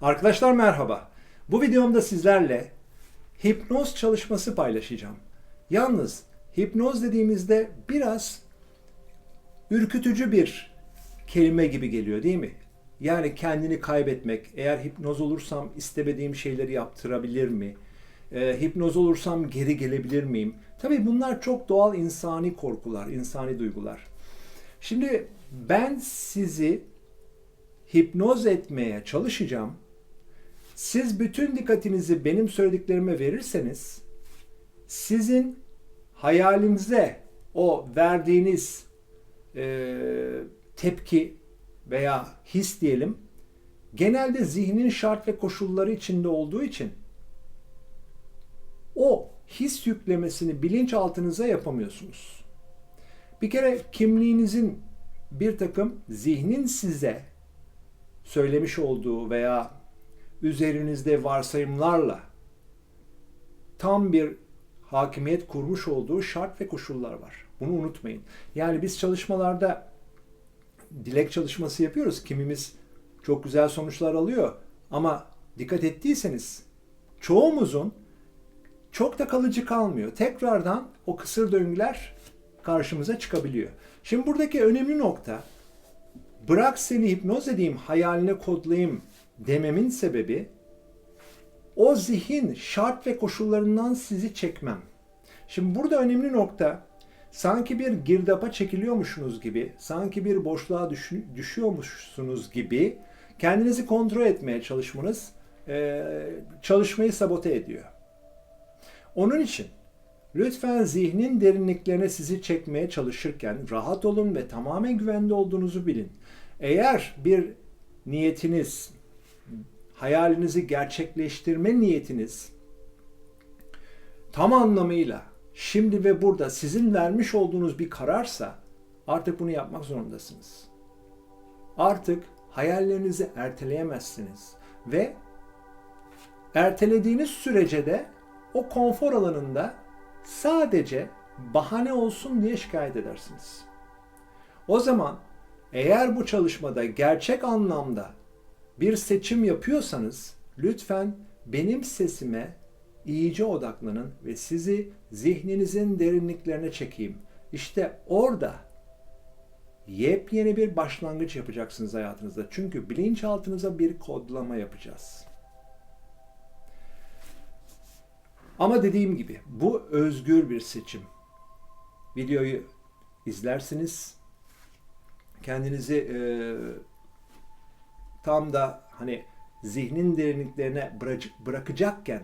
Arkadaşlar merhaba. Bu videomda sizlerle hipnoz çalışması paylaşacağım. Yalnız hipnoz dediğimizde biraz ürkütücü bir kelime gibi geliyor değil mi? Yani kendini kaybetmek, eğer hipnoz olursam istemediğim şeyleri yaptırabilir mi? Ee, hipnoz olursam geri gelebilir miyim? Tabii bunlar çok doğal insani korkular, insani duygular. Şimdi ben sizi hipnoz etmeye çalışacağım. Siz bütün dikkatinizi benim söylediklerime verirseniz sizin hayalinize o verdiğiniz e, tepki veya his diyelim genelde zihnin şart ve koşulları içinde olduğu için o his yüklemesini bilinçaltınıza yapamıyorsunuz. Bir kere kimliğinizin bir takım zihnin size söylemiş olduğu veya üzerinizde varsayımlarla tam bir hakimiyet kurmuş olduğu şart ve koşullar var. Bunu unutmayın. Yani biz çalışmalarda dilek çalışması yapıyoruz. Kimimiz çok güzel sonuçlar alıyor ama dikkat ettiyseniz çoğumuzun çok da kalıcı kalmıyor. Tekrardan o kısır döngüler karşımıza çıkabiliyor. Şimdi buradaki önemli nokta bırak seni hipnoz edeyim, hayaline kodlayayım dememin sebebi o zihin şart ve koşullarından sizi çekmem. Şimdi burada önemli nokta sanki bir girdapa çekiliyormuşsunuz gibi, sanki bir boşluğa düş, düşüyormuşsunuz gibi kendinizi kontrol etmeye çalışmanız e, çalışmayı sabote ediyor. Onun için lütfen zihnin derinliklerine sizi çekmeye çalışırken rahat olun ve tamamen güvende olduğunuzu bilin. Eğer bir niyetiniz, hayalinizi gerçekleştirme niyetiniz tam anlamıyla şimdi ve burada sizin vermiş olduğunuz bir kararsa artık bunu yapmak zorundasınız. Artık hayallerinizi erteleyemezsiniz ve ertelediğiniz sürece de o konfor alanında sadece bahane olsun diye şikayet edersiniz. O zaman eğer bu çalışmada gerçek anlamda bir seçim yapıyorsanız lütfen benim sesime iyice odaklanın ve sizi zihninizin derinliklerine çekeyim. İşte orada yepyeni bir başlangıç yapacaksınız hayatınızda. Çünkü bilinçaltınıza bir kodlama yapacağız. Ama dediğim gibi bu özgür bir seçim. Videoyu izlersiniz. Kendinizi e, tam da hani zihnin derinliklerine bırakacakken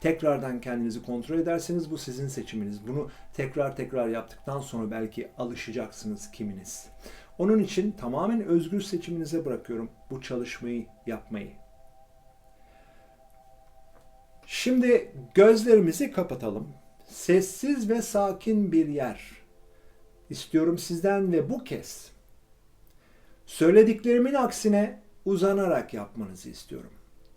tekrardan kendinizi kontrol ederseniz bu sizin seçiminiz. Bunu tekrar tekrar yaptıktan sonra belki alışacaksınız kiminiz. Onun için tamamen özgür seçiminize bırakıyorum bu çalışmayı yapmayı. Şimdi gözlerimizi kapatalım. Sessiz ve sakin bir yer istiyorum sizden ve bu kez söylediklerimin aksine uzanarak yapmanızı istiyorum.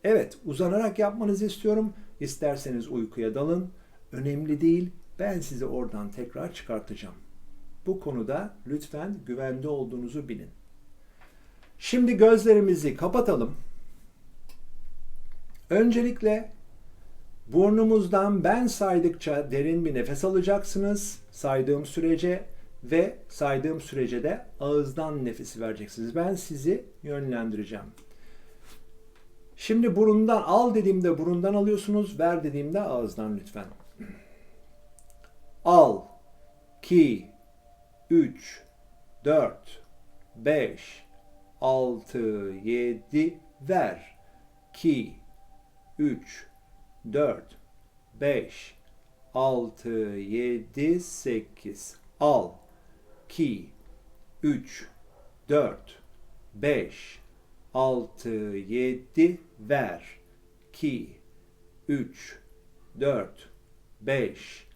Evet, uzanarak yapmanızı istiyorum. İsterseniz uykuya dalın. Önemli değil. Ben sizi oradan tekrar çıkartacağım. Bu konuda lütfen güvende olduğunuzu bilin. Şimdi gözlerimizi kapatalım. Öncelikle burnumuzdan ben saydıkça derin bir nefes alacaksınız. Saydığım sürece ve saydığım sürece de ağızdan nefesi vereceksiniz. Ben sizi yönlendireceğim. Şimdi burundan al dediğimde burundan alıyorsunuz, ver dediğimde ağızdan lütfen. Al, 2, 3, 4, 5, 6, 7, ver. 2, 3, 4, 5, 6, 7, 8. Al, 2, 3, 4, 5, 6, 7, ver. 2, 3, 4, 5,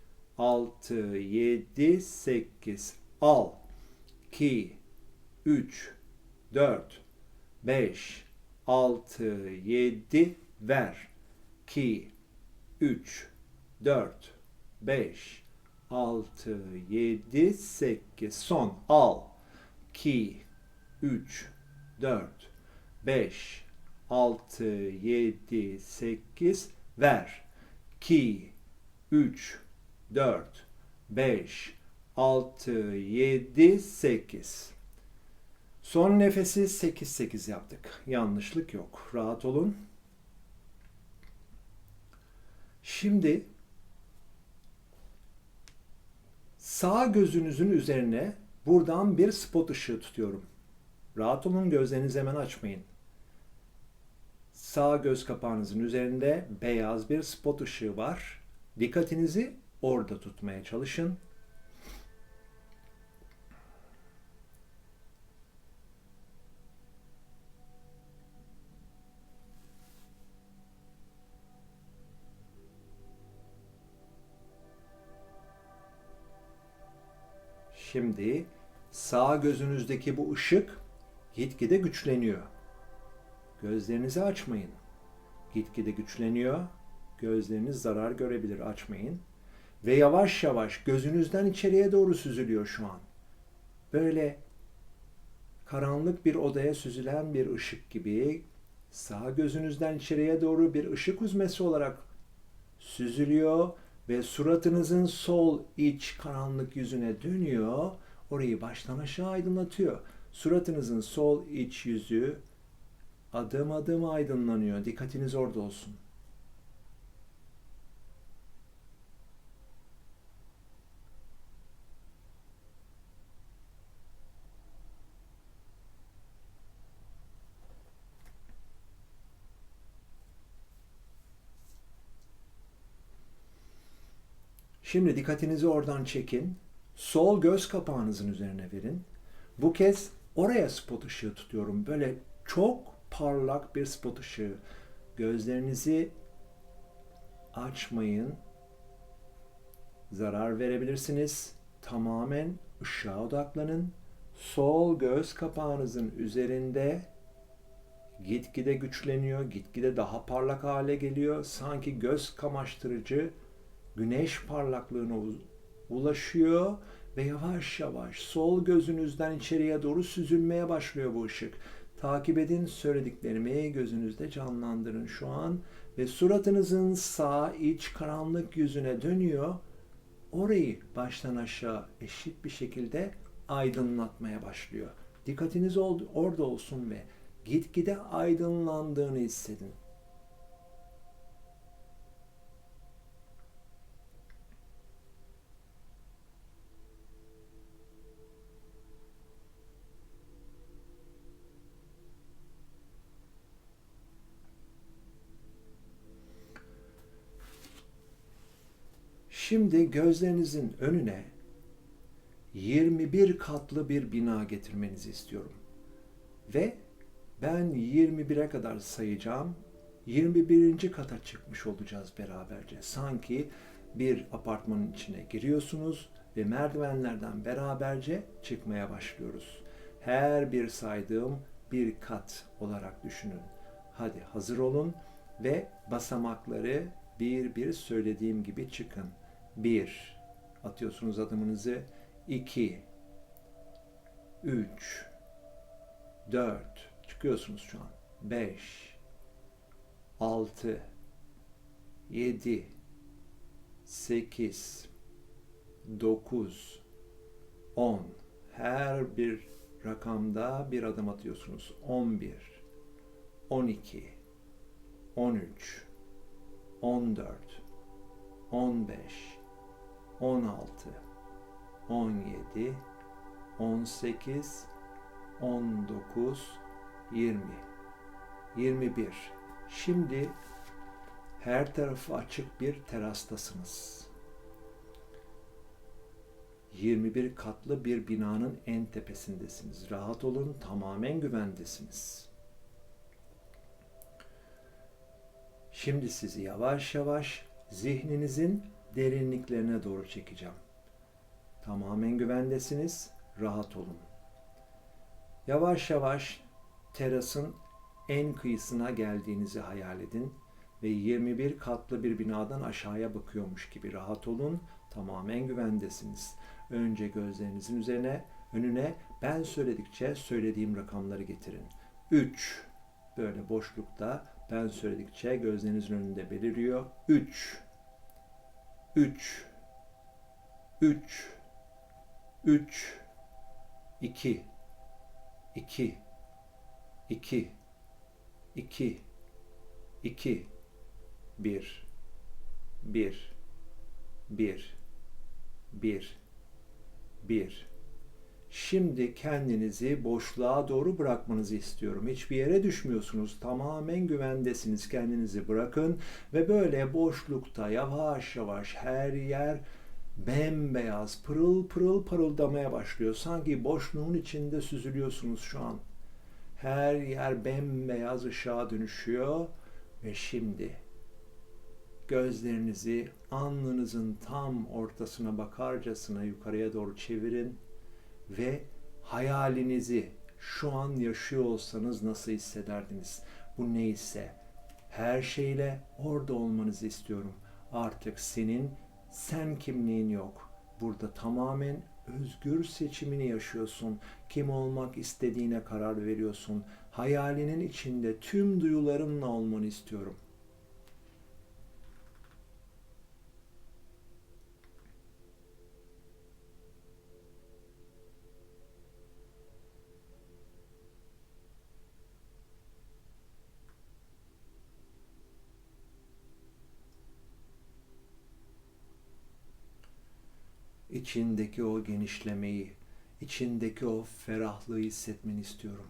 6, 7, 8. Al. 2, 3, 4, 5, 6, 7, ver. 2, 3, 4, 5, 6, 7, 8. Son. Al. 2, 3, 4, 5, 6, 7, 8 ver. 2, 3, 4, 5, 6, 7, 8. Son nefesi 8-8 yaptık. Yanlışlık yok. Rahat olun. Şimdi sağ gözünüzün üzerine buradan bir spot ışığı tutuyorum. Rahat olun gözlerinizi hemen açmayın. Sağ göz kapağınızın üzerinde beyaz bir spot ışığı var. Dikkatinizi orada tutmaya çalışın. Şimdi sağ gözünüzdeki bu ışık gitgide güçleniyor. Gözlerinizi açmayın. Gitgide güçleniyor. Gözleriniz zarar görebilir. Açmayın. Ve yavaş yavaş gözünüzden içeriye doğru süzülüyor şu an. Böyle karanlık bir odaya süzülen bir ışık gibi sağ gözünüzden içeriye doğru bir ışık huzmesi olarak süzülüyor ve suratınızın sol iç karanlık yüzüne dönüyor. Orayı baştan aşağı aydınlatıyor. Suratınızın sol iç yüzü adım adım aydınlanıyor. Dikkatiniz orada olsun. Şimdi dikkatinizi oradan çekin. Sol göz kapağınızın üzerine verin. Bu kez oraya spot ışığı tutuyorum. Böyle çok parlak bir spot ışığı. Gözlerinizi açmayın. Zarar verebilirsiniz. Tamamen ışığa odaklanın. Sol göz kapağınızın üzerinde gitgide güçleniyor, gitgide daha parlak hale geliyor. Sanki göz kamaştırıcı güneş parlaklığına ulaşıyor ve yavaş yavaş sol gözünüzden içeriye doğru süzülmeye başlıyor bu ışık. Takip edin söylediklerimi gözünüzde canlandırın şu an ve suratınızın sağ iç karanlık yüzüne dönüyor. Orayı baştan aşağı eşit bir şekilde aydınlatmaya başlıyor. Dikkatiniz orada olsun ve gitgide aydınlandığını hissedin. Şimdi gözlerinizin önüne 21 katlı bir bina getirmenizi istiyorum. Ve ben 21'e kadar sayacağım. 21. kata çıkmış olacağız beraberce. Sanki bir apartmanın içine giriyorsunuz ve merdivenlerden beraberce çıkmaya başlıyoruz. Her bir saydığım bir kat olarak düşünün. Hadi hazır olun ve basamakları bir bir söylediğim gibi çıkın. 1 atıyorsunuz adımınızı. 2 3 4 çıkıyorsunuz şu an. 5 6 7 8 9 10 her bir rakamda bir adım atıyorsunuz. 11 12 13 14 15 16, 17, 18, 19, 20, 21. Şimdi her tarafı açık bir terastasınız. 21 katlı bir binanın en tepesindesiniz. Rahat olun, tamamen güvendesiniz. Şimdi sizi yavaş yavaş zihninizin derinliklerine doğru çekeceğim. Tamamen güvendesiniz, rahat olun. Yavaş yavaş terasın en kıyısına geldiğinizi hayal edin ve 21 katlı bir binadan aşağıya bakıyormuş gibi rahat olun. Tamamen güvendesiniz. Önce gözlerinizin üzerine, önüne ben söyledikçe söylediğim rakamları getirin. 3 böyle boşlukta ben söyledikçe gözlerinizin önünde beliriyor. 3 3 3 3 2 2 2 2 2 1 1 1 1 1 Şimdi kendinizi boşluğa doğru bırakmanızı istiyorum. Hiçbir yere düşmüyorsunuz. Tamamen güvendesiniz. Kendinizi bırakın ve böyle boşlukta yavaş yavaş her yer bembeyaz, pırıl pırıl parıldamaya başlıyor. Sanki boşluğun içinde süzülüyorsunuz şu an. Her yer bembeyaz ışığa dönüşüyor ve şimdi gözlerinizi alnınızın tam ortasına bakarcasına yukarıya doğru çevirin ve hayalinizi şu an yaşıyor olsanız nasıl hissederdiniz? Bu neyse her şeyle orada olmanızı istiyorum. Artık senin sen kimliğin yok. Burada tamamen özgür seçimini yaşıyorsun. Kim olmak istediğine karar veriyorsun. Hayalinin içinde tüm duyularınla olmanı istiyorum. İçindeki o genişlemeyi, içindeki o ferahlığı hissetmeni istiyorum.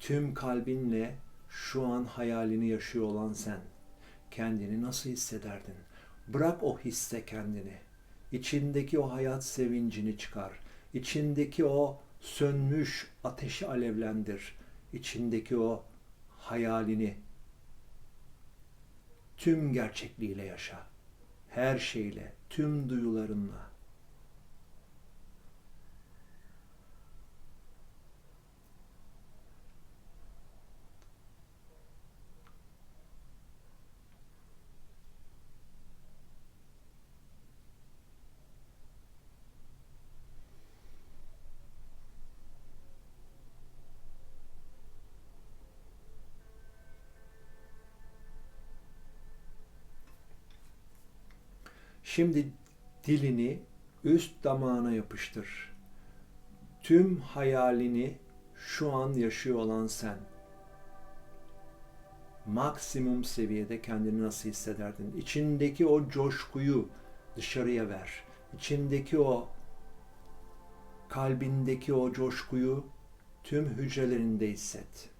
Tüm kalbinle şu an hayalini yaşıyor olan sen kendini nasıl hissederdin? Bırak o hisse kendini. İçindeki o hayat sevincini çıkar. İçindeki o sönmüş ateşi alevlendir. İçindeki o hayalini tüm gerçekliğiyle yaşa. Her şeyle, tüm duyularınla. Şimdi dilini üst damağına yapıştır. Tüm hayalini şu an yaşıyor olan sen. Maksimum seviyede kendini nasıl hissederdin? İçindeki o coşkuyu dışarıya ver. İçindeki o kalbindeki o coşkuyu tüm hücrelerinde hisset.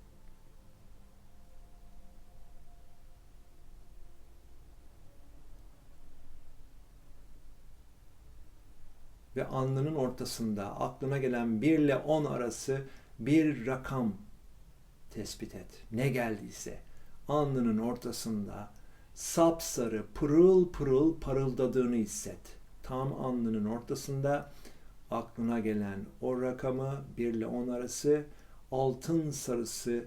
Ve alnının ortasında aklına gelen 1 ile 10 arası bir rakam tespit et. Ne geldiyse alnının ortasında sapsarı pırıl pırıl parıldadığını hisset. Tam alnının ortasında aklına gelen o rakamı 1 ile 10 arası altın sarısı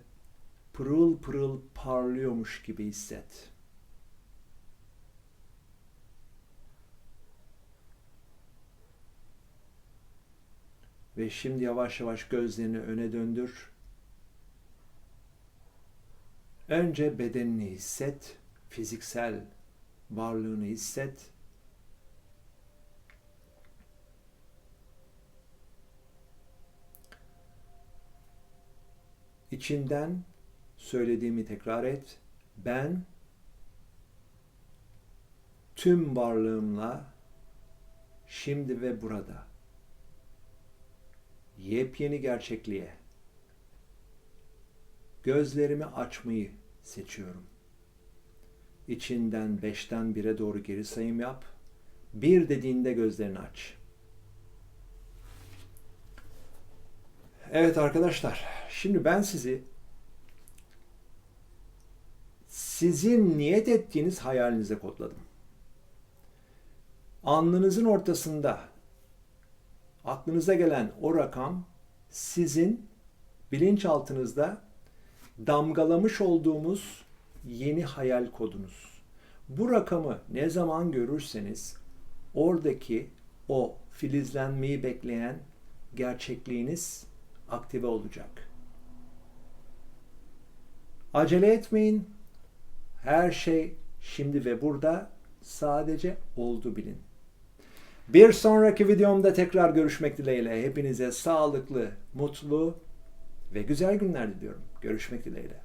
pırıl pırıl parlıyormuş gibi hisset. Ve şimdi yavaş yavaş gözlerini öne döndür. Önce bedenini hisset, fiziksel varlığını hisset. İçinden söylediğimi tekrar et. Ben tüm varlığımla şimdi ve burada yepyeni gerçekliğe gözlerimi açmayı seçiyorum. İçinden beşten bire doğru geri sayım yap. Bir dediğinde gözlerini aç. Evet arkadaşlar, şimdi ben sizi sizin niyet ettiğiniz hayalinize kodladım. Alnınızın ortasında aklınıza gelen o rakam sizin bilinçaltınızda damgalamış olduğumuz yeni hayal kodunuz. Bu rakamı ne zaman görürseniz oradaki o filizlenmeyi bekleyen gerçekliğiniz aktive olacak. Acele etmeyin. Her şey şimdi ve burada sadece oldu bilin. Bir sonraki videomda tekrar görüşmek dileğiyle hepinize sağlıklı, mutlu ve güzel günler diliyorum. Görüşmek dileğiyle.